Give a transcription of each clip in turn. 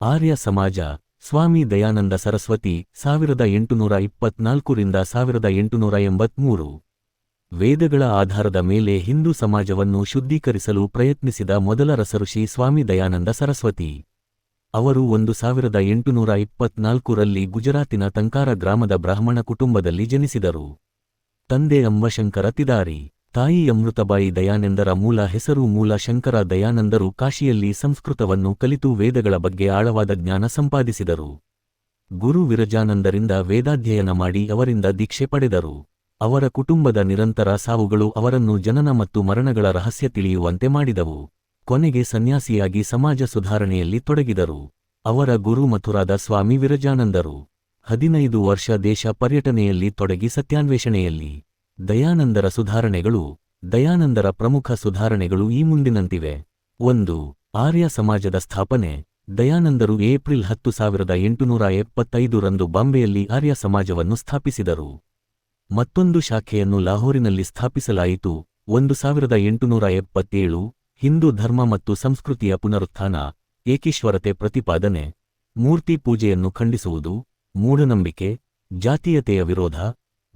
ಆರ್ಯ ಸಮಾಜ, ಸ್ವಾಮಿ ದಯಾನಂದ ಸರಸ್ವತಿ, ಸಾವಿರದ ಎಂಟುನೂರ ಇಪ್ಪತ್ನಾಲ್ಕರಿಂದ ಸಾವಿರದ ಎಂಟುನೂರ ಎಂಬತ್ಮೂರು. ವೇದಗಳ ಆಧಾರದ ಮೇಲೆ ಹಿಂದೂ ಸಮಾಜವನ್ನು ಶುದ್ಧೀಕರಿಸಲು ಪ್ರಯತ್ನಿಸಿದ ಮೊದಲ ರಸಋಷಿ ಸ್ವಾಮಿ ದಯಾನಂದ ಸರಸ್ವತಿ. ಅವರು ಒಂದು ಸಾವಿರದ ಎಂಟುನೂರ ಇಪ್ಪತ್ನಾಲ್ಕರಲ್ಲಿ ಗುಜರಾತಿನ ತಂಕಾರ ಗ್ರಾಮದ ಬ್ರಾಹ್ಮಣ ಕುಟುಂಬದಲ್ಲಿ ಜನಿಸಿದರು. ತಂದೆ ಅಂಬಶಂಕರ ತಿದಾರಿ. ತಾಯಿ ಅಮೃತಬಾಯಿ ದಯಾನಂದರ ಮೂಲ ಹೆಸರು ಮೂಲ ಶಂಕರ ದಯಾನಂದರು ಕಾಶಿಯಲ್ಲಿ ಸಂಸ್ಕೃತವನ್ನು ಕಲಿತು ವೇದಗಳ ಬಗ್ಗೆ ಆಳವಾದ ಜ್ಞಾನ ಸಂಪಾದಿಸಿದರು. ಗುರು ವಿರಜಾನಂದರಿಂದ ವೇದಾಧ್ಯಯನ ಮಾಡಿ ಅವರಿಂದ ದೀಕ್ಷೆ ಪಡೆದರು. ಅವರ ಕುಟುಂಬದ ನಿರಂತರ ಸಾವುಗಳು ಅವರನ್ನು ಜನನ ಮತ್ತು ಮರಣಗಳ ರಹಸ್ಯ ತಿಳಿಯುವಂತೆ ಮಾಡಿದವು. ಕೊನೆಗೆ ಸನ್ಯಾಸಿಯಾಗಿ ಸಮಾಜ ಸುಧಾರಣೆಯಲ್ಲಿ ತೊಡಗಿದರು. ಅವರ ಗುರು ಮಥುರಾದ ಸ್ವಾಮಿ ವಿರಜಾನಂದರು. ಹದಿನೈದು ವರ್ಷ ದೇಶ ಪರ್ಯಟನೆಯಲ್ಲಿ ತೊಡಗಿ ಸತ್ಯಾನ್ವೇಷಣೆಯಲ್ಲಿ. ದಯಾನಂದರ ಸುಧಾರಣೆಗಳು, ದಯಾನಂದರ ಪ್ರಮುಖ ಸುಧಾರಣೆಗಳು ಈ ಮುಂದಿನಂತಿವೆ. ಒಂದು, ಆರ್ಯ ಸಮಾಜದ ಸ್ಥಾಪನೆ, ದಯಾನಂದರು ಏಪ್ರಿಲ್ ಹತ್ತು ಸಾವಿರದ ಎಂಟುನೂರ ಎಪ್ಪತ್ತೈದರಂದು ಬಾಂಬೆಯಲ್ಲಿ ಆರ್ಯ ಸಮಾಜವನ್ನು ಸ್ಥಾಪಿಸಿದರು. ಮತ್ತೊಂದು ಶಾಖೆಯನ್ನು ಲಾಹೋರಿನಲ್ಲಿ ಸ್ಥಾಪಿಸಲಾಯಿತು, ಒಂದು ಸಾವಿರದ ಎಂಟುನೂರ ಎಪ್ಪತ್ತೇಳು, ಹಿಂದೂ ಧರ್ಮ ಮತ್ತು ಸಂಸ್ಕೃತಿಯ ಪುನರುತ್ಥಾನ, ಏಕೀಶ್ವರತೆ ಪ್ರತಿಪಾದನೆ, ಮೂರ್ತಿ ಪೂಜೆಯನ್ನು ಖಂಡಿಸುವುದು, ಮೂಢನಂಬಿಕೆ, ಜಾತೀಯತೆಯ ವಿರೋಧ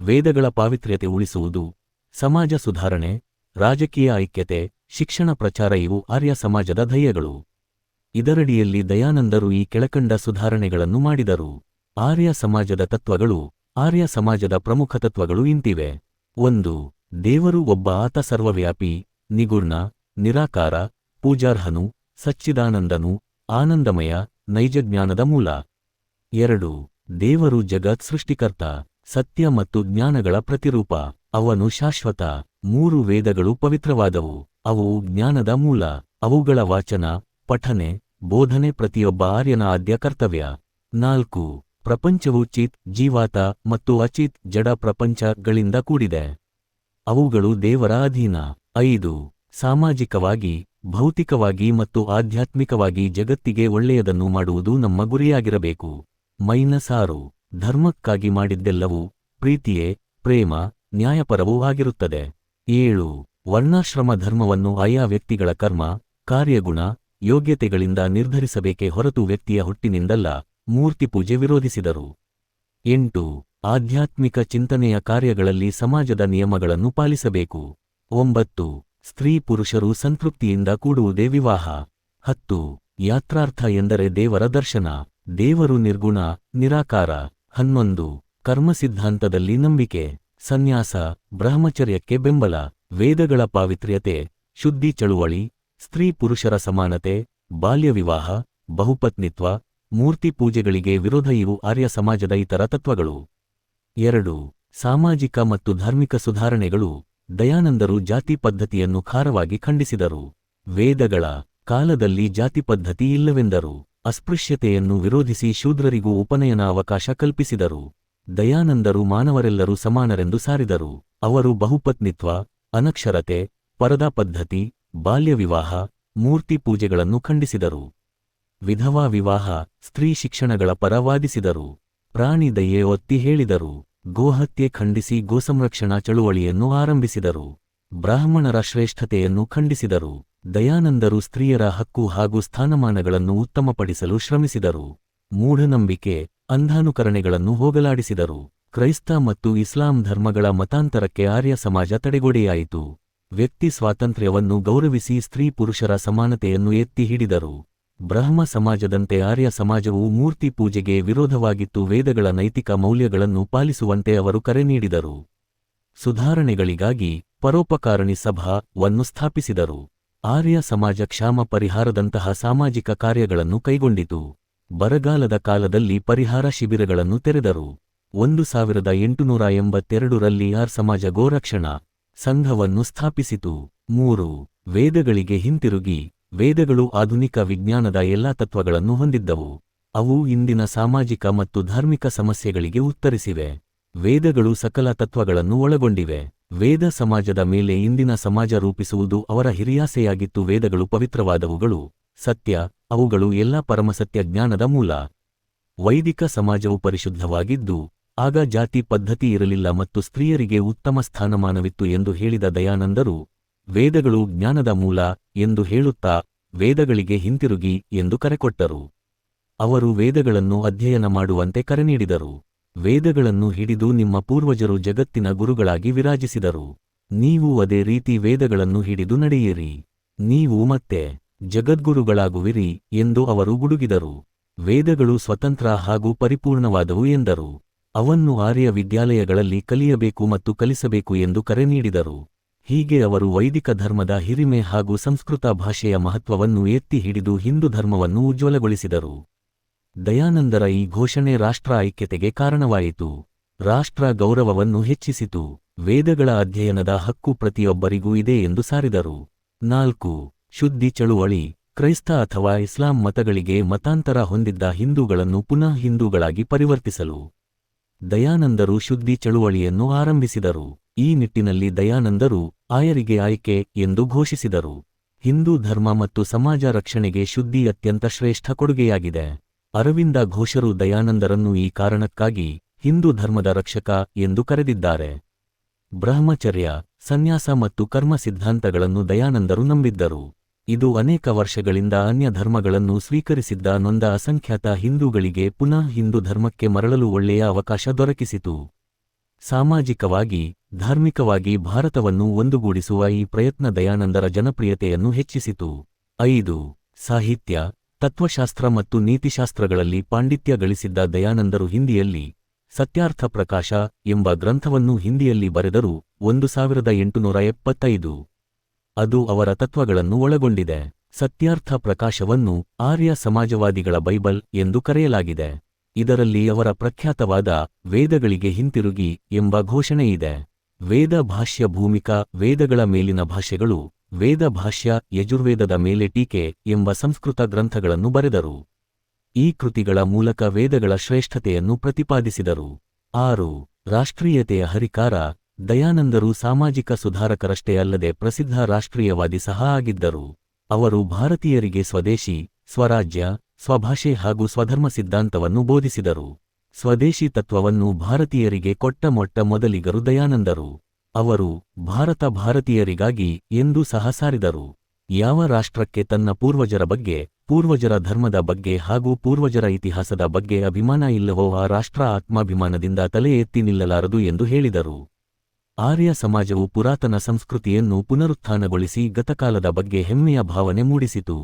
ವೇದಗಳ ಪಾವಿತ್ರ್ಯತೆ ಉಳಿಸುವುದು, ಸಮಾಜ ಸುಧಾರಣೆ, ರಾಜಕೀಯ ಐಕ್ಯತೆ, ಶಿಕ್ಷಣ ಪ್ರಚಾರ ಇವು ಆರ್ಯ ಸಮಾಜದ ಧ್ಯೇಯಗಳು. ಇದರಡಿಯಲ್ಲಿ ದಯಾನಂದರು ಈ ಕೆಳಕಂಡ ಸುಧಾರಣೆಗಳನ್ನು ಮಾಡಿದರು. ಆರ್ಯ ಸಮಾಜದ ತತ್ವಗಳು, ಆರ್ಯ ಸಮಾಜದ ಪ್ರಮುಖ ತತ್ವಗಳು ಇಂತಿವೆ. ಒಂದು, ದೇವರು ಒಬ್ಬ ಆತ ಸರ್ವವ್ಯಾಪಿ ನಿಗುಣ ನಿರಾಕಾರ, ಪೂಜಾರ್ಹನು, ಸಚ್ಚಿದಾನಂದನು, ಆನಂದಮಯ ನೈಜಜ್ಞಾನದ ಮೂಲ. ಎರಡು, ದೇವರು ಜಗತ್ ಸೃಷ್ಟಿಕರ್ತ. ಸತ್ಯ ಮತ್ತು ಜ್ಞಾನಗಳ ಪ್ರತಿರೂಪ. ಅವನು ಶಾಶ್ವತ, ಮೂರು ವೇದಗಳು ಪವಿತ್ರವಾದವು. ಅವು ಜ್ಞಾನದ ಮೂಲ, ಅವುಗಳ ವಾಚನ, ಪಠನೆ, ಬೋಧನೆ ಪ್ರತಿಯೊಬ್ಬ ಆರ್ಯನ ಆದ್ಯ ಕರ್ತವ್ಯ. ನಾಲ್ಕು, ಪ್ರಪಂಚವು ಚಿತ್, ಜೀವಾತ ಮತ್ತು ಅಚಿತ್ ಜಡ ಪ್ರಪಂಚಗಳಿಂದ ಕೂಡಿದೆ. ಅವುಗಳು ದೇವರ ಅಧೀನ. ಐದು, ಸಾಮಾಜಿಕವಾಗಿ, ಭೌತಿಕವಾಗಿ ಮತ್ತು ಆಧ್ಯಾತ್ಮಿಕವಾಗಿ ಜಗತ್ತಿಗೆ ಒಳ್ಳೆಯದನ್ನು ಮಾಡುವುದು ನಮ್ಮ ಗುರಿಯಾಗಿರಬೇಕು. ಮೈನಸ್ ಆರು ಧರ್ಮಕ್ಕಾಗಿ ಮಾಡಿದ್ದೆಲ್ಲವೂ ಪ್ರೀತಿಯೇ ಪ್ರೇಮ ನ್ಯಾಯಪರವೂ ಆಗಿರುತ್ತದೆ. ಏಳು. ವರ್ಣಾಶ್ರಮ ಧರ್ಮವನ್ನು ಆಯಾ ವ್ಯಕ್ತಿಗಳ ಕರ್ಮ, ಕಾರ್ಯಗುಣ, ಯೋಗ್ಯತೆಗಳಿಂದ ನಿರ್ಧರಿಸಬೇಕೇ ಹೊರತು ವ್ಯಕ್ತಿಯ ಹುಟ್ಟಿನಿಂದಲ್ಲ ಮೂರ್ತಿಪೂಜೆ ವಿರೋಧಿಸಿದರು. ಎಂಟು. ಆಧ್ಯಾತ್ಮಿಕ ಚಿಂತನೆಯ ಕಾರ್ಯಗಳಲ್ಲಿ ಸಮಾಜದ ನಿಯಮಗಳನ್ನು ಪಾಲಿಸಬೇಕು. ಒಂಬತ್ತು. ಸ್ತ್ರೀ ಪುರುಷರು ಸಂತೃಪ್ತಿಯಿಂದ ಕೂಡುವುದೇ ವಿವಾಹ. ಹತ್ತು. ಯಾತ್ರಾರ್ಥ ಎಂದರೆ ದೇವರ ದರ್ಶನ, ದೇವರು ನಿರ್ಗುಣ, ನಿರಾಕಾರ ಹನ್ನೊಂದು, ಕರ್ಮಸಿದ್ಧಾಂತದಲ್ಲಿ ನಂಬಿಕೆ, ಸನ್ಯಾಸ, ಬ್ರಹ್ಮಚರ್ಯಕ್ಕೆ ಬೆಂಬಲ, ವೇದಗಳ ಪಾವಿತ್ರ್ಯತೆ, ಶುದ್ಧಿ ಚಳುವಳಿ, ಸ್ತ್ರೀ ಪುರುಷರ ಸಮಾನತೆ ಬಾಲ್ಯವಿವಾಹ ಬಹುಪತ್ನಿತ್ವ, ಮೂರ್ತಿ ಪೂಜೆಗಳಿಗೆ ವಿರೋಧ ಇವು ಆರ್ಯ ಸಮಾಜದ ಇತರ ತತ್ವಗಳು. ಎರಡು, ಸಾಮಾಜಿಕ ಮತ್ತು ಧಾರ್ಮಿಕ ಸುಧಾರಣೆಗಳು, ದಯಾನಂದರು ಜಾತಿ ಪದ್ಧತಿಯನ್ನು ಖಾರವಾಗಿ ಖಂಡಿಸಿದರು. ವೇದಗಳ ಕಾಲದಲ್ಲಿ ಜಾತಿ ಪದ್ಧತಿ ಇಲ್ಲವೆಂದರು. ಅಸ್ಪೃಶ್ಯತೆಯನ್ನು ವಿರೋಧಿಸಿ ಶೂದ್ರರಿಗೂ ಉಪನಯನ ಅವಕಾಶ ಕಲ್ಪಿಸಿದರು. ದಯಾನಂದರು ಮಾನವರೆಲ್ಲರೂ ಸಮಾನರೆಂದು ಸಾರಿದರು. ಅವರು ಬಹುಪತ್ನಿತ್ವ, ಅನಕ್ಷರತೆ, ಪರದಾ ಪದ್ಧತಿ ಬಾಲ್ಯವಿವಾಹ ಮೂರ್ತಿ ಪೂಜೆಗಳನ್ನು ಖಂಡಿಸಿದರು. ವಿಧವಾ ವಿವಾಹ, ಸ್ತ್ರೀ ಶಿಕ್ಷಣಗಳ ಪರ ವಾದಿಸಿದರು. ಪ್ರಾಣಿ ದಯೆ ಒತ್ತಿ ಹೇಳಿದರು. ಗೋಹತ್ಯೆ ಖಂಡಿಸಿ ಗೋಸಂರಕ್ಷಣಾ ಚಳುವಳಿಯನ್ನು ಆರಂಭಿಸಿದರು. ಬ್ರಾಹ್ಮಣರ ಶ್ರೇಷ್ಠತೆಯನ್ನು ಖಂಡಿಸಿದರು. ದಯಾನಂದರು ಸ್ತ್ರೀಯರ ಹಕ್ಕು ಹಾಗೂ ಸ್ಥಾನಮಾನಗಳನ್ನು ಉತ್ತಮಪಡಿಸಲು ಶ್ರಮಿಸಿದರು. ಮೂಢನಂಬಿಕೆ, ಅಂಧಾನುಕರಣೆಗಳನ್ನು ಹೋಗಲಾಡಿಸಿದರು. ಕ್ರೈಸ್ತ ಮತ್ತು ಇಸ್ಲಾಂ ಧರ್ಮಗಳ ಮತಾಂತರಕ್ಕೆ ಆರ್ಯ ಸಮಾಜ ತಡೆಗೋಡೆಯಾಯಿತು. ವ್ಯಕ್ತಿ ಸ್ವಾತಂತ್ರ್ಯವನ್ನು ಗೌರವಿಸಿ ಸ್ತ್ರೀ ಪುರುಷರ ಸಮಾನತೆಯನ್ನು ಎತ್ತಿ ಹಿಡಿದರು. ಬ್ರಹ್ಮ ಸಮಾಜದಂತೆ ಆರ್ಯ ಸಮಾಜವು ಮೂರ್ತಿ ಪೂಜೆಗೆ ವಿರೋಧವಾಗಿತ್ತು. ವೇದಗಳ ನೈತಿಕ ಮೌಲ್ಯಗಳನ್ನು ಪಾಲಿಸುವಂತೆ ಅವರು ಕರೆ ನೀಡಿದರು. ಸುಧಾರಣೆಗಳಿಗಾಗಿ ಪರೋಪಕಾರಣಿ ಸಭಾ ವನ್ನು ಸ್ಥಾಪಿಸಿದರು. ಆರ್ಯ ಸಮಾಜ ಕ್ಷಾಮ ಪರಿಹಾರದಂತಹ ಸಾಮಾಜಿಕ ಕಾರ್ಯಗಳನ್ನು ಕೈಗೊಂಡಿತು. ಬರಗಾಲದ ಕಾಲದಲ್ಲಿ ಪರಿಹಾರ ಶಿಬಿರಗಳನ್ನು ತೆರೆದರು. ಒಂದು ಸಾವಿರದ ಎಂಟುನೂರ ಎಂಬತ್ತೆರಡರಲ್ಲಿ ಆರ್ ಸಮಾಜ ಗೋರಕ್ಷಣಾ ಸಂಘವನ್ನು ಸ್ಥಾಪಿಸಿತು. ಮೂರು, ವೇದಗಳಿಗೆ ಹಿಂತಿರುಗಿ, ವೇದಗಳು ಆಧುನಿಕ ವಿಜ್ಞಾನದ ಎಲ್ಲಾ ತತ್ವಗಳನ್ನು ಹೊಂದಿದ್ದವು. ಅವು ಇಂದಿನ ಸಾಮಾಜಿಕ ಮತ್ತು ಧಾರ್ಮಿಕ ಸಮಸ್ಯೆಗಳಿಗೆ ಉತ್ತರಿಸಿವೆ. ವೇದಗಳು ಸಕಲ ತತ್ವಗಳನ್ನು ಒಳಗೊಂಡಿವೆ. ವೇದ ಸಮಾಜದ ಮೇಲೆ ಇಂದಿನ ಸಮಾಜ ರೂಪಿಸುವುದು ಅವರ ಹಿರಿಯಾಸೆಯಾಗಿತ್ತು. ವೇದಗಳು ಪವಿತ್ರವಾದವುಗಳು, ಸತ್ಯ, ಅವುಗಳು ಎಲ್ಲ ಪರಮಸತ್ಯ ಜ್ಞಾನದ ಮೂಲ. ವೈದಿಕ ಸಮಾಜವು ಪರಿಶುದ್ಧವಾಗಿದ್ದು, ಆಗ ಜಾತಿ ಪದ್ಧತಿ ಇರಲಿಲ್ಲ ಮತ್ತು ಸ್ತ್ರೀಯರಿಗೆ ಉತ್ತಮ ಸ್ಥಾನಮಾನವಿತ್ತು ಎಂದು ಹೇಳಿದ ದಯಾನಂದರು, ವೇದಗಳು ಜ್ಞಾನದ ಮೂಲ ಎಂದು ಹೇಳುತ್ತಾ ವೇದಗಳಿಗೆ ಹಿಂತಿರುಗಿ ಎಂದು ಕರೆಕೊಟ್ಟರು. ಅವರು ವೇದಗಳನ್ನು ಅಧ್ಯಯನ ಮಾಡುವಂತೆ ಕರೆ ನೀಡಿದರು. ವೇದಗಳನ್ನು ಹಿಡಿದು ನಿಮ್ಮ ಪೂರ್ವಜರು ಜಗತ್ತಿನ ಗುರುಗಳಾಗಿ ವಿರಾಜಿಸಿದರು. ನೀವು ಅದೇ ರೀತಿ ವೇದಗಳನ್ನು ಹಿಡಿದು ನಡೆಯಿರಿ. ನೀವು ಮತ್ತೆ ಜಗದ್ಗುರುಗಳಾಗುವಿರಿ ಎಂದು ಅವರು ಗುಡುಗಿದರು. ವೇದಗಳು ಸ್ವತಂತ್ರ ಹಾಗೂ ಪರಿಪೂರ್ಣವಾದವು ಎಂದರು. ಅವನ್ನು ಆರ್ಯ ವಿದ್ಯಾಲಯಗಳಲ್ಲಿ ಕಲಿಯಬೇಕು ಮತ್ತು ಕಲಿಸಬೇಕು ಎಂದು ಕರೆ ನೀಡಿದರು. ಹೀಗೆ ಅವರು ವೈದಿಕ ಧರ್ಮದ ಹಿರಿಮೆ ಹಾಗೂ ಸಂಸ್ಕೃತ ಭಾಷೆಯ ಮಹತ್ವವನ್ನು ಎತ್ತಿ ಹಿಡಿದು ಹಿಂದೂ ಧರ್ಮವನ್ನು ಉಜ್ವಲಗೊಳಿಸಿದರು. ದಯಾನಂದರ ಈ ಘೋಷಣೆ ರಾಷ್ಟ್ರ ಐಕ್ಯತೆಗೆ ಕಾರಣವಾಯಿತು. ರಾಷ್ಟ್ರ ಗೌರವವನ್ನು ಹೆಚ್ಚಿಸಿತು. ವೇದಗಳ ಅಧ್ಯಯನದ ಹಕ್ಕು ಪ್ರತಿಯೊಬ್ಬರಿಗೂ ಇದೆ ಎಂದು ಸಾರಿದರು. ನಾಲ್ಕು, ಶುದ್ಧಿ ಚಳುವಳಿ, ಕ್ರೈಸ್ತ ಅಥವಾ ಇಸ್ಲಾಂ ಮತಗಳಿಗೆ ಮತಾಂತರ ಹೊಂದಿದ್ದ ಹಿಂದೂಗಳನ್ನು ಪುನಃ ಹಿಂದೂಗಳಾಗಿ ಪರಿವರ್ತಿಸಲು ದಯಾನಂದರು ಶುದ್ಧಿ ಚಳುವಳಿಯನ್ನು ಆರಂಭಿಸಿದರು. ಈ ನಿಟ್ಟಿನಲ್ಲಿ ದಯಾನಂದರು ಆಯರಿಗೆ ಆಯ್ಕೆ ಎಂದು ಘೋಷಿಸಿದರು. ಹಿಂದೂ ಧರ್ಮ ಮತ್ತು ಸಮಾಜ ರಕ್ಷಣೆಗೆ ಶುದ್ಧಿ ಅತ್ಯಂತ ಶ್ರೇಷ್ಠ ಕೊಡುಗೆಯಾಗಿದೆ. ಅರವಿಂದ ಘೋಷರು ದಯಾನಂದರನ್ನು ಈ ಕಾರಣಕ್ಕಾಗಿ ಹಿಂದೂ ಧರ್ಮದ ರಕ್ಷಕ ಎಂದು ಕರೆದಿದ್ದಾರೆ. ಬ್ರಹ್ಮಚರ್ಯ, ಸನ್ಯಾಸ ಮತ್ತು ಕರ್ಮ ಸಿದ್ಧಾಂತಗಳನ್ನು ದಯಾನಂದರು ನಂಬಿದ್ದರು. ಇದು ಅನೇಕ ವರ್ಷಗಳಿಂದ ಅನ್ಯ ಧರ್ಮಗಳನ್ನು ಸ್ವೀಕರಿಸಿದ್ದ ನೊಂದ ಅಸಂಖ್ಯಾತ ಹಿಂದೂಗಳಿಗೆ ಪುನಃ ಹಿಂದೂ ಧರ್ಮಕ್ಕೆ ಮರಳಲು ಒಳ್ಳೆಯ ಅವಕಾಶ ದೊರಕಿಸಿತು. ಸಾಮಾಜಿಕವಾಗಿ, ಧಾರ್ಮಿಕವಾಗಿ ಭಾರತವನ್ನು ಒಂದುಗೂಡಿಸುವ ಈ ಪ್ರಯತ್ನ ದಯಾನಂದರ ಜನಪ್ರಿಯತೆಯನ್ನು ಹೆಚ್ಚಿಸಿತು. ಐದು, ಸಾಹಿತ್ಯ ತತ್ವಶಾಸ್ತ್ರ ಮತ್ತು ನೀತಿಶಾಸ್ತ್ರಗಳಲ್ಲಿ ಪಾಂಡಿತ್ಯ ಗಳಿಸಿದ್ದ ದಯಾನಂದರು ಹಿಂದಿಯಲ್ಲಿ, ಸತ್ಯಾರ್ಥ ಪ್ರಕಾಶ ಎಂಬ ಗ್ರಂಥವನ್ನು ಹಿಂದಿಯಲ್ಲಿ ಬರೆದರು ಒಂದು ಸಾವಿರದ ಎಂಟುನೂರ ಎಪ್ಪತ್ತೈದು. ಅದು ಅವರ ತತ್ವಗಳನ್ನು ಒಳಗೊಂಡಿದೆ. ಸತ್ಯಾರ್ಥ ಪ್ರಕಾಶವನ್ನು ಆರ್ಯ ಸಮಾಜವಾದಿಗಳ ಬೈಬಲ್ ಎಂದು ಕರೆಯಲಾಗಿದೆ. ಇದರಲ್ಲಿ ಅವರ ಪ್ರಖ್ಯಾತವಾದ ವೇದಗಳಿಗೆ ಹಿಂತಿರುಗಿ ಎಂಬ ಘೋಷಣೆಯಿದೆ. ವೇದ ಭಾಷ್ಯ ಭೂಮಿಕಾ ವೇದಗಳ ಮೇಲಿನ ಭಾಷೆಗಳು ವೇದ ಭಾಷ್ಯ ಯಜುರ್ವೇದದ ಮೇಲೆ ಟೀಕೆ ಎಂಬ ಸಂಸ್ಕೃತ ಗ್ರಂಥಗಳನ್ನು ಬರೆದರು. ಈ ಕೃತಿಗಳ ಮೂಲಕ ವೇದಗಳ ಶ್ರೇಷ್ಠತೆಯನ್ನು ಪ್ರತಿಪಾದಿಸಿದರು. ಆರು, ರಾಷ್ಟ್ರೀಯತೆಯ ಹರಿಕಾರ, ದಯಾನಂದರು ಸಾಮಾಜಿಕ ಸುಧಾರಕರಷ್ಟೇ ಅಲ್ಲದೆ ಪ್ರಸಿದ್ಧ ರಾಷ್ಟ್ರೀಯವಾದಿ ಸಹ ಆಗಿದ್ದರು. ಅವರು ಭಾರತೀಯರಿಗೆ ಸ್ವದೇಶಿ, ಸ್ವರಾಜ್ಯ, ಸ್ವಭಾಷೆ ಹಾಗೂ ಸ್ವಧರ್ಮ ಸಿದ್ಧಾಂತವನ್ನು ಬೋಧಿಸಿದರು. ಸ್ವದೇಶಿ ತತ್ವವನ್ನು ಭಾರತೀಯರಿಗೆ ಕೊಟ್ಟ ಮೊಟ್ಟ ಮೊದಲಿಗರು ದಯಾನಂದರು. ಅವರು ಭಾರತ ಭಾರತೀಯರಿಗಾಗಿ ಎಂದು ಸಹ ಸಾರಿದರು. ಯಾವ ರಾಷ್ಟ್ರಕ್ಕೆ ತನ್ನ ಪೂರ್ವಜರ ಬಗ್ಗೆ, ಪೂರ್ವಜರ ಧರ್ಮದ ಬಗ್ಗೆ ಹಾಗೂ ಪೂರ್ವಜರ ಇತಿಹಾಸದ ಬಗ್ಗೆ ಅಭಿಮಾನ ಇಲ್ಲವೋ ಆ ರಾಷ್ಟ್ರ ಆತ್ಮಾಭಿಮಾನದಿಂದ ತಲೆ ಎತ್ತಿ ನಿಲ್ಲಲಾರದು ಎಂದು ಹೇಳಿದರು. ಆರ್ಯ ಸಮಾಜವು ಪುರಾತನ ಸಂಸ್ಕೃತಿಯನ್ನು ಪುನರುತ್ಥಾನಗೊಳಿಸಿ ಗತಕಾಲದ ಬಗ್ಗೆ ಹೆಮ್ಮೆಯ ಭಾವನೆ ಮೂಡಿಸಿತು.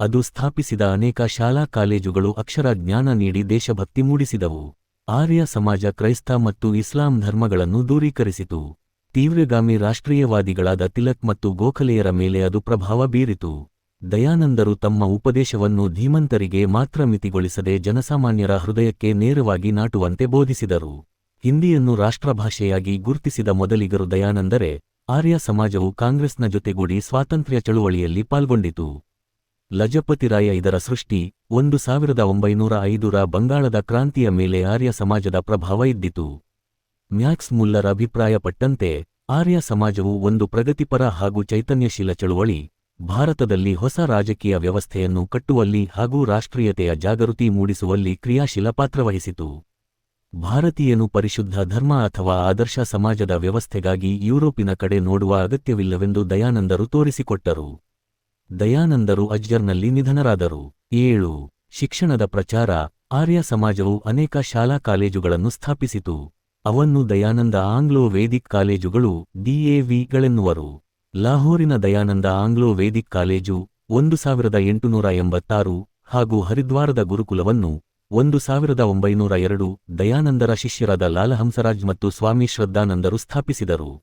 ಅದು ಸ್ಥಾಪಿಸಿದ ಅನೇಕ ಶಾಲಾ ಕಾಲೇಜುಗಳು ಅಕ್ಷರ ಜ್ಞಾನ ನೀಡಿ ದೇಶಭಕ್ತಿ ಮೂಡಿಸಿದವು. ಆರ್ಯ ಸಮಾಜ ಕ್ರೈಸ್ತ ಮತ್ತು ಇಸ್ಲಾಂ ಧರ್ಮಗಳನ್ನು ದೂರೀಕರಿಸಿತು. ತೀವ್ರಗಾಮಿ ರಾಷ್ಟ್ರೀಯವಾದಿಗಳಾದ ತಿಲಕ್ ಮತ್ತು ಗೋಖಲೆಯರ ಮೇಲೆ ಅದು ಪ್ರಭಾವ ಬೀರಿತು. ದಯಾನಂದರು ತಮ್ಮ ಉಪದೇಶವನ್ನು ಧೀಮಂತರಿಗೆ ಮಾತ್ರ ಮಿತಿಗೊಳಿಸದೆ ಜನಸಾಮಾನ್ಯರ ಹೃದಯಕ್ಕೆ ನೇರವಾಗಿ ನಾಟುವಂತೆ ಬೋಧಿಸಿದರು. ಹಿಂದಿಯನ್ನು ರಾಷ್ಟ್ರಭಾಷೆಯಾಗಿ ಗುರುತಿಸಿದ ಮೊದಲಿಗರು ದಯಾನಂದರೆ, ಆರ್ಯ ಸಮಾಜವು ಕಾಂಗ್ರೆಸ್ನ ಜೊತೆಗೂಡಿ ಸ್ವಾತಂತ್ರ್ಯ ಚಳುವಳಿಯಲ್ಲಿ ಪಾಲ್ಗೊಂಡಿತು. ಲಜಪತಿರಾಯ ಇದರ ಸೃಷ್ಟಿ, ಒಂದು ಸಾವಿರದ ಒಂಬೈನೂರ ಐದರ ಬಂಗಾಳದ ಕ್ರಾಂತಿಯ ಮೇಲೆ ಆರ್ಯ ಸಮಾಜದ ಪ್ರಭಾವ ಇದ್ದಿತು. ಮ್ಯಾಕ್ಸ್ ಮುಲ್ಲರ್ ಅಭಿಪ್ರಾಯಪಟ್ಟಂತೆ, ಆರ್ಯ ಸಮಾಜವು ಒಂದು ಪ್ರಗತಿಪರ ಹಾಗೂ ಚೈತನ್ಯಶೀಲ ಚಳುವಳಿ, ಭಾರತದಲ್ಲಿ ಹೊಸ ರಾಜಕೀಯ ವ್ಯವಸ್ಥೆಯನ್ನು ಕಟ್ಟುವಲ್ಲಿ ಹಾಗೂ ರಾಷ್ಟ್ರೀಯತೆಯ ಜಾಗೃತಿ ಮೂಡಿಸುವಲ್ಲಿ ಕ್ರಿಯಾಶೀಲ ಪಾತ್ರವಹಿಸಿತು. ಭಾರತೀಯನು ಪರಿಶುದ್ಧ ಧರ್ಮ ಅಥವಾ ಆದರ್ಶ ಸಮಾಜದ ವ್ಯವಸ್ಥೆಗಾಗಿ ಯುರೋಪಿನ ಕಡೆ ನೋಡುವ ಅಗತ್ಯವಿಲ್ಲವೆಂದು ದಯಾನಂದರು ತೋರಿಸಿಕೊಟ್ಟರು. ದಯಾನಂದರು ಅಜ್ಜರ್ನಲ್ಲಿ ನಿಧನರಾದರು. ಏಳು. ಶಿಕ್ಷಣದ ಪ್ರಚಾರ, ಆರ್ಯ ಸಮಾಜವು ಅನೇಕ ಶಾಲಾ ಕಾಲೇಜುಗಳನ್ನು ಸ್ಥಾಪಿಸಿತು. ಅವನ್ನು ದಯಾನಂದ ಆಂಗ್ಲೋ ವೇದಿಕ್ ಕಾಲೇಜುಗಳು ಡಿಎವಿಗಳೆನ್ನುವರು. ಲಾಹೋರಿನ ದಯಾನಂದ ಆಂಗ್ಲೋ ವೇದಿಕ್ ಕಾಲೇಜು ಒಂದು ಸಾವಿರದ ಎಂಟುನೂರ ಎಂಬತ್ತಾರು ಹಾಗೂ ಹರಿದ್ವಾರದ ಗುರುಕುಲವನ್ನು ಒಂದು ಸಾವಿರದ ಒಂಬೈನೂರ ಎರಡು ದಯಾನಂದರ ಶಿಷ್ಯರಾದ ಲಾಲಹಂಸರಾಜ್ ಮತ್ತು ಸ್ವಾಮಿ ಶ್ರದ್ಧಾನಂದರು ಸ್ಥಾಪಿಸಿದರು.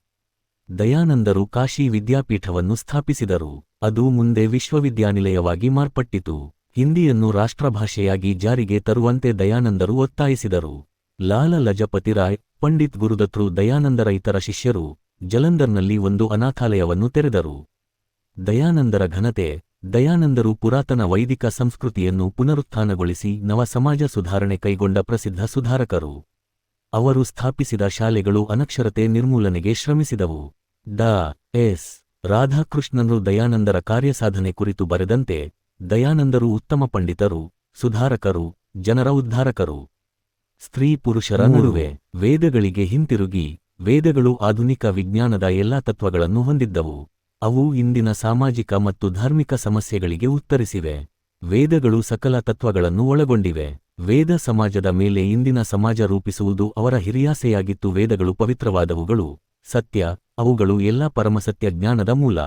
ದಯಾನಂದರು ಕಾಶಿ ವಿದ್ಯಾಪೀಠವನ್ನು ಸ್ಥಾಪಿಸಿದರು. ಅದು ಮುಂದೆ ವಿಶ್ವವಿದ್ಯಾನಿಲಯವಾಗಿ ಮಾರ್ಪಟ್ಟಿತು. ಹಿಂದಿಯನ್ನು ರಾಷ್ಟ್ರಭಾಷೆಯಾಗಿ ಜಾರಿಗೆ ತರುವಂತೆ ದಯಾನಂದರು ಒತ್ತಾಯಿಸಿದರು. ಲಾಲ ಲಜಪತಿ ರಾಯ್ ಪಂಡಿತ್ ಗುರುದತ್ರು ದಯಾನಂದರ ಇತರ ಶಿಷ್ಯರು ಜಲಂಧರ್ನಲ್ಲಿ ಒಂದು ಅನಾಥಾಲಯವನ್ನು ತೆರೆದರು. ದಯಾನಂದರ ಘನತೆ, ದಯಾನಂದರು ಪುರಾತನ ವೈದಿಕ ಸಂಸ್ಕೃತಿಯನ್ನು ಪುನರುತ್ಥಾನಗೊಳಿಸಿ ನವ ಸಮಾಜ ಸುಧಾರಣೆ ಕೈಗೊಂಡ ಪ್ರಸಿದ್ಧ ಸುಧಾರಕರು. ಅವರು ಸ್ಥಾಪಿಸಿದ ಶಾಲೆಗಳು ಅನಕ್ಷರತೆ ನಿರ್ಮೂಲನೆಗೆ ಶ್ರಮಿಸಿದವು. ಡಾ. ಎಸ್. ರಾಧಾಕೃಷ್ಣನು ದಯಾನಂದರ ಕಾರ್ಯಸಾಧನೆ ಕುರಿತು ಬರೆದಂತೆ, ದಯಾನಂದರು ಉತ್ತಮ ಪಂಡಿತರು, ಸುಧಾರಕರು, ಜನರ ಉದ್ಧಾರಕರು. ಸ್ತ್ರೀ ಪುರುಷರ ನಡುವೆ ವೇದಗಳಿಗೆ ಹಿಂತಿರುಗಿ, ವೇದಗಳು ಆಧುನಿಕ ವಿಜ್ಞಾನದ ಎಲ್ಲಾ ತತ್ವಗಳನ್ನು ಹೊಂದಿದ್ದವು. ಅವು ಇಂದಿನ ಸಾಮಾಜಿಕ ಮತ್ತು ಧಾರ್ಮಿಕ ಸಮಸ್ಯೆಗಳಿಗೆ ಉತ್ತರಿಸಿವೆ. ವೇದಗಳು ಸಕಲ ತತ್ವಗಳನ್ನು ಒಳಗೊಂಡಿವೆ. ವೇದ ಸಮಾಜದ ಮೇಲೆ ಇಂದಿನ ಸಮಾಜ ರೂಪಿಸುವುದು ಅವರ ಹಿರಿಯಾಸೆಯಾಗಿತ್ತು. ವೇದಗಳು ಪವಿತ್ರವಾದವುಗಳು, ಸತ್ಯ, ಅವುಗಳು ಎಲ್ಲಾ ಪರಮಸತ್ಯ ಜ್ಞಾನದ ಮೂಲ.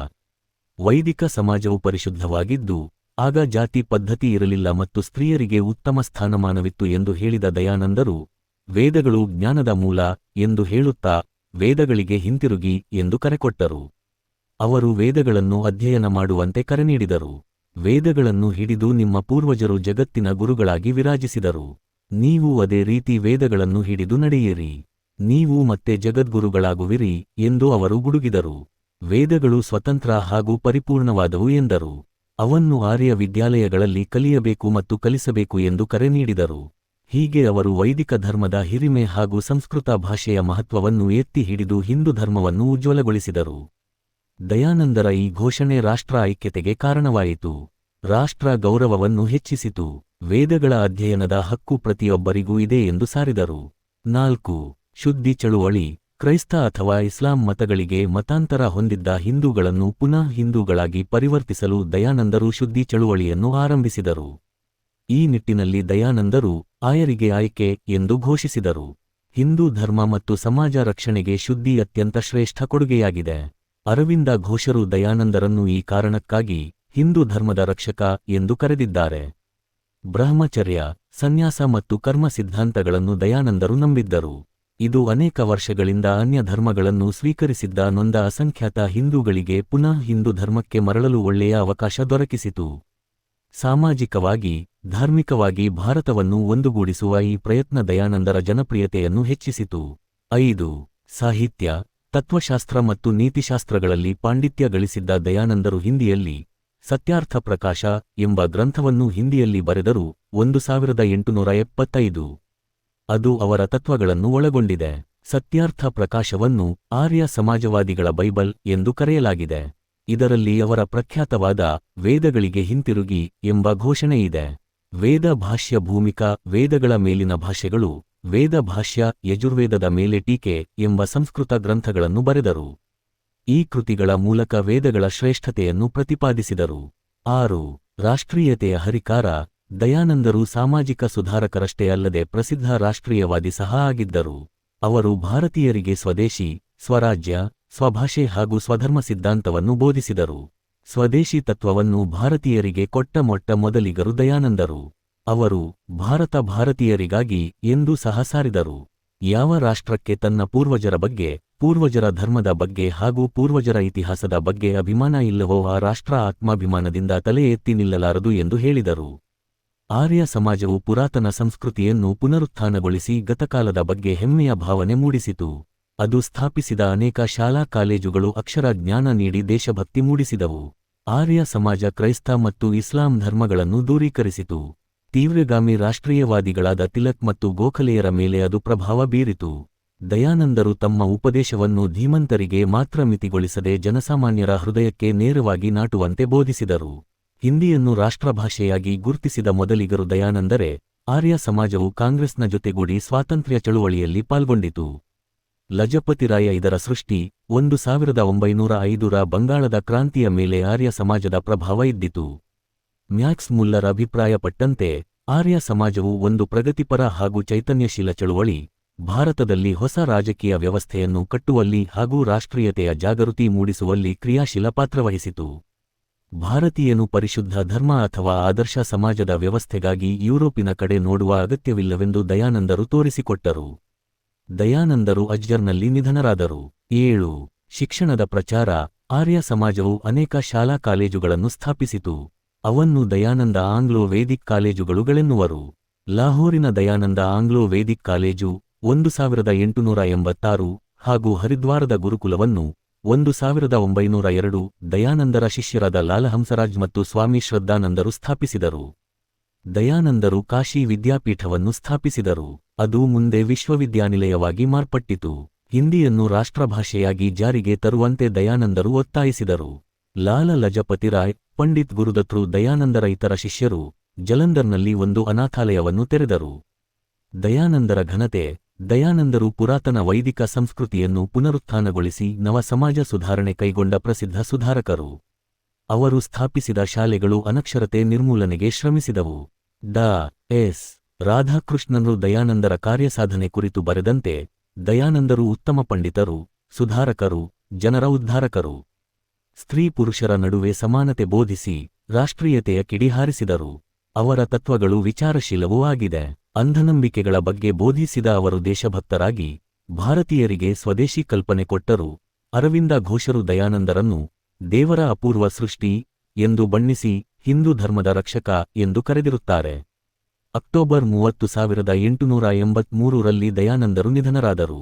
ವೈದಿಕ ಸಮಾಜವು ಪರಿಶುದ್ಧವಾಗಿದ್ದು ಆಗ ಜಾತಿ ಪದ್ಧತಿ ಇರಲಿಲ್ಲ ಮತ್ತು ಸ್ತ್ರೀಯರಿಗೆ ಉತ್ತಮ ಸ್ಥಾನಮಾನವಿತ್ತು ಎಂದು ಹೇಳಿದ ದಯಾನಂದರು, ವೇದಗಳು ಜ್ಞಾನದ ಮೂಲ ಎಂದು ಹೇಳುತ್ತಾ ವೇದಗಳಿಗೆ ಹಿಂತಿರುಗಿ ಎಂದು ಕರೆಕೊಟ್ಟರು ಅವರು ವೇದಗಳನ್ನು ಅಧ್ಯಯನ ಮಾಡುವಂತೆ ಕರೆ ನೀಡಿದರು. ವೇದಗಳನ್ನು ಹಿಡಿದು ನಿಮ್ಮ ಪೂರ್ವಜರು ಜಗತ್ತಿನ ಗುರುಗಳಾಗಿ ವಿರಾಜಿಸಿದರು. ನೀವು ಅದೇ ರೀತಿ ವೇದಗಳನ್ನು ಹಿಡಿದು ನಡೆಯಿರಿ. ನೀವು ಮತ್ತೆ ಜಗದ್ಗುರುಗಳಾಗುವಿರಿ ಎಂದು ಅವರು ಗುಡುಗಿದರು. ವೇದಗಳು ಸ್ವತಂತ್ರ ಹಾಗೂ ಪರಿಪೂರ್ಣವಾದವು ಎಂದರು. ಅವನ್ನು ಆರ್ಯ ವಿದ್ಯಾಲಯಗಳಲ್ಲಿ ಕಲಿಯಬೇಕು ಮತ್ತು ಕಲಿಸಬೇಕು ಎಂದು ಕರೆ ನೀಡಿದರು. ಹೀಗೆ ಅವರು ವೈದಿಕ ಧರ್ಮದ ಹಿರಿಮೆ ಹಾಗೂ ಸಂಸ್ಕೃತ ಭಾಷೆಯ ಮಹತ್ವವನ್ನು ಎತ್ತಿ ಹಿಡಿದು ಹಿಂದೂ ಧರ್ಮವನ್ನು ಉಜ್ವಲಗೊಳಿಸಿದರು. ದಯಾನಂದರ ಈ ಘೋಷಣೆ ರಾಷ್ಟ್ರ ಐಕ್ಯತೆಗೆ ಕಾರಣವಾಯಿತು. ರಾಷ್ಟ್ರ ಗೌರವವನ್ನು ಹೆಚ್ಚಿಸಿತು. ವೇದಗಳ ಅಧ್ಯಯನದ ಹಕ್ಕು ಪ್ರತಿಯೊಬ್ಬರಿಗೂ ಇದೆ ಎಂದು ಸಾರಿದರು. ನಾಲ್ಕು. ಶುದ್ಧಿ ಚಳುವಳಿ. ಕ್ರೈಸ್ತ ಅಥವಾ ಇಸ್ಲಾಂ ಮತಗಳಿಗೆ ಮತಾಂತರ ಹೊಂದಿದ್ದ ಹಿಂದೂಗಳನ್ನು ಪುನಃ ಹಿಂದೂಗಳಾಗಿ ಪರಿವರ್ತಿಸಲು ದಯಾನಂದರು ಶುದ್ಧಿ ಚಳುವಳಿಯನ್ನು ಆರಂಭಿಸಿದರು. ಈ ನಿಟ್ಟಿನಲ್ಲಿ ದಯಾನಂದರು ಆಯರಿಗೆ ಆಯ್ಕೆ ಎಂದು ಘೋಷಿಸಿದರು. ಹಿಂದೂ ಧರ್ಮ ಮತ್ತು ಸಮಾಜ ರಕ್ಷಣೆಗೆ ಶುದ್ಧಿ ಅತ್ಯಂತ ಶ್ರೇಷ್ಠ ಕೊಡುಗೆಯಾಗಿದೆ. ಅರವಿಂದ ಘೋಷರು ದಯಾನಂದರನ್ನು ಈ ಕಾರಣಕ್ಕಾಗಿ ಹಿಂದೂ ಧರ್ಮದ ರಕ್ಷಕ ಎಂದು ಕರೆದಿದ್ದಾರೆ. ಬ್ರಹ್ಮಚರ್ಯ, ಸನ್ಯಾಸ ಮತ್ತು ಕರ್ಮ ಸಿದ್ಧಾಂತಗಳನ್ನು ದಯಾನಂದರು ನಂಬಿದ್ದರು. ಇದು ಅನೇಕ ವರ್ಷಗಳಿಂದ ಅನ್ಯ ಧರ್ಮಗಳನ್ನು ಸ್ವೀಕರಿಸಿದ್ದ ನೊಂದ ಅಸಂಖ್ಯಾತ ಹಿಂದೂಗಳಿಗೆ ಪುನಃ ಹಿಂದೂ ಧರ್ಮಕ್ಕೆ ಮರಳಲು ಒಳ್ಳೆಯ ಅವಕಾಶ ದೊರಕಿಸಿತು. ಸಾಮಾಜಿಕವಾಗಿ, ಧಾರ್ಮಿಕವಾಗಿ ಭಾರತವನ್ನು ಒಂದುಗೂಡಿಸುವ ಈ ಪ್ರಯತ್ನ ದಯಾನಂದರ ಜನಪ್ರಿಯತೆಯನ್ನು ಹೆಚ್ಚಿಸಿತು. ಐದು, ಸಾಹಿತ್ಯ, ತತ್ವಶಾಸ್ತ್ರ ಮತ್ತು ನೀತಿಶಾಸ್ತ್ರಗಳಲ್ಲಿ ಪಾಂಡಿತ್ಯ ಗಳಿಸಿದ್ದ ದಯಾನಂದರು ಹಿಂದಿಯಲ್ಲಿ, ಸತ್ಯಾರ್ಥ ಪ್ರಕಾಶ ಎಂಬ ಗ್ರಂಥವನ್ನು ಹಿಂದಿಯಲ್ಲಿ ಬರೆದರು, ಒಂದು ಸಾವಿರದ ಎಂಟುನೂರ ಎಪ್ಪತ್ತೈದು. ಅದು ಅವರ ತತ್ವಗಳನ್ನು ಒಳಗೊಂಡಿದೆ. ಸತ್ಯಾರ್ಥ ಪ್ರಕಾಶವನ್ನು ಆರ್ಯ ಸಮಾಜವಾದಿಗಳ ಬೈಬಲ್ ಎಂದು ಕರೆಯಲಾಗಿದೆ. ಇದರಲ್ಲಿ ಅವರ ಪ್ರಖ್ಯಾತವಾದ ವೇದಗಳಿಗೆ ಹಿಂತಿರುಗಿ ಎಂಬ ಘೋಷಣೆಯಿದೆ ವೇದ ಭಾಷ್ಯ ಭೂಮಿಕಾ ವೇದಗಳ ಮೇಲಿನ ಭಾಷೆಗಳು ವೇದ ಭಾಷ್ಯ ಯಜುರ್ವೇದದ ಮೇಲೆ ಟೀಕೆ ಎಂಬ ಸಂಸ್ಕೃತ ಗ್ರಂಥಗಳನ್ನು ಬರೆದರು. ಈ ಕೃತಿಗಳ ಮೂಲಕ ವೇದಗಳ ಶ್ರೇಷ್ಠತೆಯನ್ನು ಪ್ರತಿಪಾದಿಸಿದರು. ಆರು, ರಾಷ್ಟ್ರೀಯತೆಯ ಹರಿಕಾರ ದಯಾನಂದರು ಸಾಮಾಜಿಕ ಸುಧಾರಕರಷ್ಟೇ ಅಲ್ಲದೆ ಪ್ರಸಿದ್ಧ ರಾಷ್ಟ್ರೀಯವಾದಿ ಸಹ ಆಗಿದ್ದರು. ಅವರು ಭಾರತೀಯರಿಗೆ ಸ್ವದೇಶಿ, ಸ್ವರಾಜ್ಯ, ಸ್ವಭಾಷೆ ಹಾಗೂ ಸ್ವಧರ್ಮ ಸಿದ್ಧಾಂತವನ್ನು ಬೋಧಿಸಿದರು. ಸ್ವದೇಶಿ ತತ್ವವನ್ನು ಭಾರತೀಯರಿಗೆ ಕೊಟ್ಟ ಮೊಟ್ಟ ಮೊದಲಿಗರು ದಯಾನಂದರು. ಅವರು ಭಾರತ ಭಾರತೀಯರಿಗಾಗಿ ಎಂದು ಸಹ ಸಾರಿದರು. ಯಾವ ರಾಷ್ಟ್ರಕ್ಕೆ ತನ್ನ ಪೂರ್ವಜರ ಬಗ್ಗೆ, ಪೂರ್ವಜರ ಧರ್ಮದ ಬಗ್ಗೆ ಹಾಗೂ ಪೂರ್ವಜರ ಇತಿಹಾಸದ ಬಗ್ಗೆ ಅಭಿಮಾನ ಇಲ್ಲವೋ ಆ ರಾಷ್ಟ್ರ ಆತ್ಮಾಭಿಮಾನದಿಂದ ತಲೆ ಎತ್ತಿ ನಿಲ್ಲಲಾರದು ಎಂದು ಹೇಳಿದರು. ಆರ್ಯ ಸಮಾಜವು ಪುರಾತನ ಸಂಸ್ಕೃತಿಯನ್ನು ಪುನರುತ್ಥಾನಗೊಳಿಸಿ ಗತಕಾಲದ ಬಗ್ಗೆ ಹೆಮ್ಮೆಯ ಭಾವನೆ ಮೂಡಿಸಿತು. ಅದು ಸ್ಥಾಪಿಸಿದ ಅನೇಕ ಶಾಲಾ ಕಾಲೇಜುಗಳು ಅಕ್ಷರ ಜ್ಞಾನ ನೀಡಿ ದೇಶಭಕ್ತಿ ಮೂಡಿಸಿದವು. ಆರ್ಯ ಸಮಾಜ ಕ್ರೈಸ್ತ ಮತ್ತು ಇಸ್ಲಾಂ ಧರ್ಮಗಳನ್ನು ದೂರೀಕರಿಸಿತು. ತೀವ್ರಗಾಮಿ ರಾಷ್ಟ್ರೀಯವಾದಿಗಳಾದ ತಿಲಕ್ ಮತ್ತು ಗೋಖಲೆಯರ ಮೇಲೆ ಅದು ಪ್ರಭಾವ ಬೀರಿತು. ದಯಾನಂದರು ತಮ್ಮ ಉಪದೇಶವನ್ನು ಧೀಮಂತರಿಗೆ ಮಾತ್ರ ಮಿತಿಗೊಳಿಸದೆ ಜನಸಾಮಾನ್ಯರ ಹೃದಯಕ್ಕೆ ನೇರವಾಗಿ ನಾಟುವಂತೆ ಬೋಧಿಸಿದರು. ಹಿಂದಿಯನ್ನು ರಾಷ್ಟ್ರಭಾಷೆಯಾಗಿ ಗುರುತಿಸಿದ ಮೊದಲಿಗರು ದಯಾನಂದರೆ, ಆರ್ಯ ಸಮಾಜವು ಕಾಂಗ್ರೆಸ್ನ ಜೊತೆಗೂಡಿ ಸ್ವಾತಂತ್ರ್ಯ ಚಳುವಳಿಯಲ್ಲಿ ಪಾಲ್ಗೊಂಡಿತು. ಲಜಪತಿರಾಯ ಇದರ ಸೃಷ್ಟಿ ಒಂದು ಸಾವಿರದ ಒಂಬೈನೂರ ಐದರ ಬಂಗಾಳದ ಕ್ರಾಂತಿಯ ಮೇಲೆ ಆರ್ಯ ಸಮಾಜದ ಪ್ರಭಾವ ಇದ್ದಿತು. ಮ್ಯಾಕ್ಸ್ ಮುಲ್ಲರ್ ಅಭಿಪ್ರಾಯಪಟ್ಟಂತೆ, ಆರ್ಯ ಸಮಾಜವು ಒಂದು ಪ್ರಗತಿಪರ ಹಾಗೂ ಚೈತನ್ಯಶೀಲ ಚಳುವಳಿ, ಭಾರತದಲ್ಲಿ ಹೊಸ ರಾಜಕೀಯ ವ್ಯವಸ್ಥೆಯನ್ನು ಕಟ್ಟುವಲ್ಲಿ ಹಾಗೂ ರಾಷ್ಟ್ರೀಯತೆಯ ಜಾಗೃತಿ ಮೂಡಿಸುವಲ್ಲಿ ಕ್ರಿಯಾಶೀಲ ಪಾತ್ರವಹಿಸಿತು. ಭಾರತೀಯನು ಪರಿಶುದ್ಧ ಧರ್ಮ ಅಥವಾ ಆದರ್ಶ ಸಮಾಜದ ವ್ಯವಸ್ಥೆಗಾಗಿ ಯುರೋಪಿನ ಕಡೆ ನೋಡುವ ಅಗತ್ಯವಿಲ್ಲವೆಂದು ದಯಾನಂದರು ತೋರಿಸಿಕೊಟ್ಟರು. ದಯಾನಂದರು ಅಜ್ಜರ್ನಲ್ಲಿ ನಿಧನರಾದರು. ಏಳು. ಶಿಕ್ಷಣದ ಪ್ರಚಾರ, ಆರ್ಯ ಸಮಾಜವು ಅನೇಕ ಶಾಲಾ ಕಾಲೇಜುಗಳನ್ನು ಸ್ಥಾಪಿಸಿತು. ಅವನ್ನು ದಯಾನಂದ ಆಂಗ್ಲೋ ವೇದಿಕ್ ಕಾಲೇಜುಗಳುಗಳೆನ್ನುವರು ಲಾಹೋರಿನ ದಯಾನಂದ ಆಂಗ್ಲೋ ವೇದಿಕ್ ಕಾಲೇಜು, ಒಂದು ಹಾಗೂ ಹರಿದ್ವಾರದ ಗುರುಕುಲವನ್ನು ಒಂದು ಸಾವಿರದ ಒಂಬೈನೂರ ಎರಡು ದಯಾನಂದರ ಶಿಷ್ಯರಾದ ಲಾಲಹಂಸರಾಜ್ ಮತ್ತು ಸ್ವಾಮಿ ಶ್ರದ್ಧಾನಂದರು ಸ್ಥಾಪಿಸಿದರು. ದಯಾನಂದರು ಕಾಶಿ ವಿದ್ಯಾಪೀಠವನ್ನು ಸ್ಥಾಪಿಸಿದರು. ಅದು ಮುಂದೆ ವಿಶ್ವವಿದ್ಯಾನಿಲಯವಾಗಿ ಮಾರ್ಪಟ್ಟಿತು. ಹಿಂದಿಯನ್ನು ರಾಷ್ಟ್ರಭಾಷೆಯಾಗಿ ಜಾರಿಗೆ ತರುವಂತೆ ದಯಾನಂದರು ಒತ್ತಾಯಿಸಿದರು. ಲಾಲ ಲಜಪತಿ ರಾಯ್, ಪಂಡಿತ್ ಗುರುದತ್ರು ದಯಾನಂದರ ಇತರ ಶಿಷ್ಯರು ಜಲಂಧರ್ನಲ್ಲಿ ಒಂದು ಅನಾಥಾಲಯವನ್ನು ತೆರೆದರು. ದಯಾನಂದರ ಘನತೆ ದಯಾನಂದರು ಪುರಾತನ ವೈದಿಕ ಸಂಸ್ಕೃತಿಯನ್ನು ಪುನರುತ್ಥಾನಗೊಳಿಸಿ ನವ ಸಮಾಜ ಸುಧಾರಣೆ ಕೈಗೊಂಡ ಪ್ರಸಿದ್ಧ ಸುಧಾರಕರು. ಅವರು ಸ್ಥಾಪಿಸಿದ ಶಾಲೆಗಳು ಅನಕ್ಷರತೆ ನಿರ್ಮೂಲನೆಗೆ ಶ್ರಮಿಸಿದವು. ಡಾ. ಎಸ್. ರಾಧಾಕೃಷ್ಣನ್ರು ದಯಾನಂದರ ಕಾರ್ಯಸಾಧನೆ ಕುರಿತು ಬರೆದಂತೆ, ದಯಾನಂದರು ಉತ್ತಮ ಪಂಡಿತರು, ಸುಧಾರಕರು, ಜನರ ಉದ್ಧಾರಕರು. ಸ್ತ್ರೀ ಪುರುಷರ ನಡುವೆ ಸಮಾನತೆ ಬೋಧಿಸಿ ರಾಷ್ಟ್ರೀಯತೆಯ ಕಿಡಿಹಾರಿಸಿದರು ಅವರ ತತ್ವಗಳು ವಿಚಾರಶೀಲವೂ ಆಗಿದೆ. ಅಂಧನಂಬಿಕೆಗಳ ಬಗ್ಗೆ ಬೋಧಿಸಿದ ಅವರು ದೇಶಭಕ್ತರಾಗಿ, ಭಾರತೀಯರಿಗೆ ಸ್ವದೇಶಿ ಕಲ್ಪನೆ ಕೊಟ್ಟರು. ಅರವಿಂದ ಘೋಷರು ದಯಾನಂದರನ್ನು, ದೇವರ ಅಪೂರ್ವ ಸೃಷ್ಟಿ ಎಂದು ಬಣ್ಣಿಸಿ, ಹಿಂದೂ ಧರ್ಮದ ರಕ್ಷಕ ಎಂದು ಕರೆದಿರುತ್ತಾರೆ. ಅಕ್ಟೋಬರ್ ಮೂವತ್ತು ಸಾವಿರದ ಎಂಟುನೂರ ಎಂಬತ್ಮೂರರಲ್ಲಿ ದಯಾನಂದರು ನಿಧನರಾದರು.